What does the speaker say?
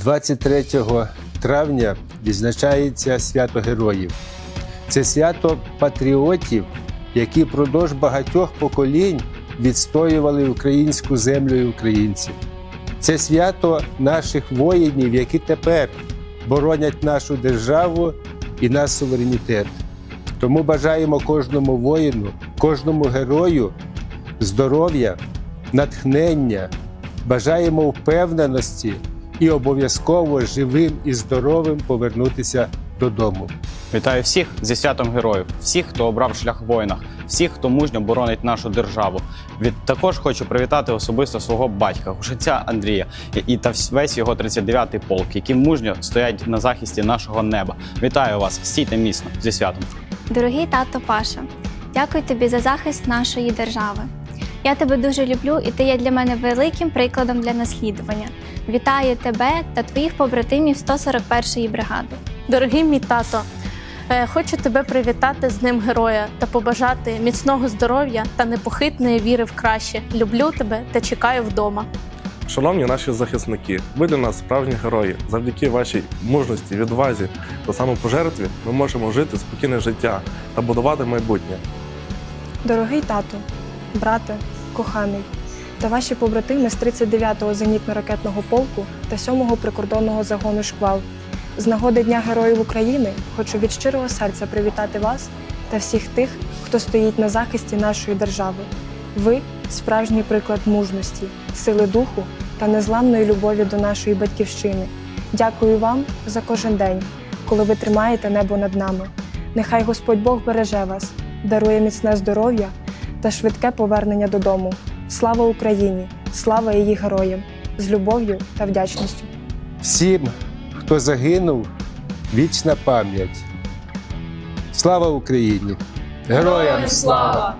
23 травня відзначається свято героїв. Це свято патріотів, які впродовж багатьох поколінь відстоювали українську землю і українців. Це свято наших воїнів, які тепер боронять нашу державу і наш суверенітет. Тому бажаємо кожному воїну, кожному герою здоров'я, натхнення, бажаємо впевненості і обов'язково живим і здоровим повернутися додому. Вітаю всіх зі святом героїв, всіх, хто обрав шлях в воїнах, всіх, хто мужньо боронить нашу державу. Від також хочу привітати особисто свого батька, гушиця Андрія, і- і та весь його 39-й полк, які мужньо стоять на захисті нашого неба. Вітаю вас, стійте міцно зі святом. Дорогий тато Паша, дякую тобі за захист нашої держави. Я тебе дуже люблю, і ти є для мене великим прикладом для наслідування. Вітаю тебе та твоїх побратимів 141-ї бригади. Дорогий мій тато, е, хочу тебе привітати з Днем Героя та побажати міцного здоров'я та непохитної віри в краще. Люблю тебе та чекаю вдома. Шановні наші захисники, ви для нас справжні герої. Завдяки вашій мужності, відвазі та самопожертві ми можемо жити спокійне життя та будувати майбутнє. Дорогий тату, брате, коханий, та ваші побратими з 39-го зенітно-ракетного полку та 7-го прикордонного загону шквал. З нагоди Дня Героїв України хочу від щирого серця привітати вас та всіх тих, хто стоїть на захисті нашої держави. Ви справжній приклад мужності, сили духу та незламної любові до нашої батьківщини. Дякую вам за кожен день, коли ви тримаєте небо над нами. Нехай Господь Бог береже вас, дарує міцне здоров'я та швидке повернення додому. Слава Україні! Слава її героям! З любов'ю та вдячністю! Всім, хто загинув, вічна пам'ять. Слава Україні! Героям слава!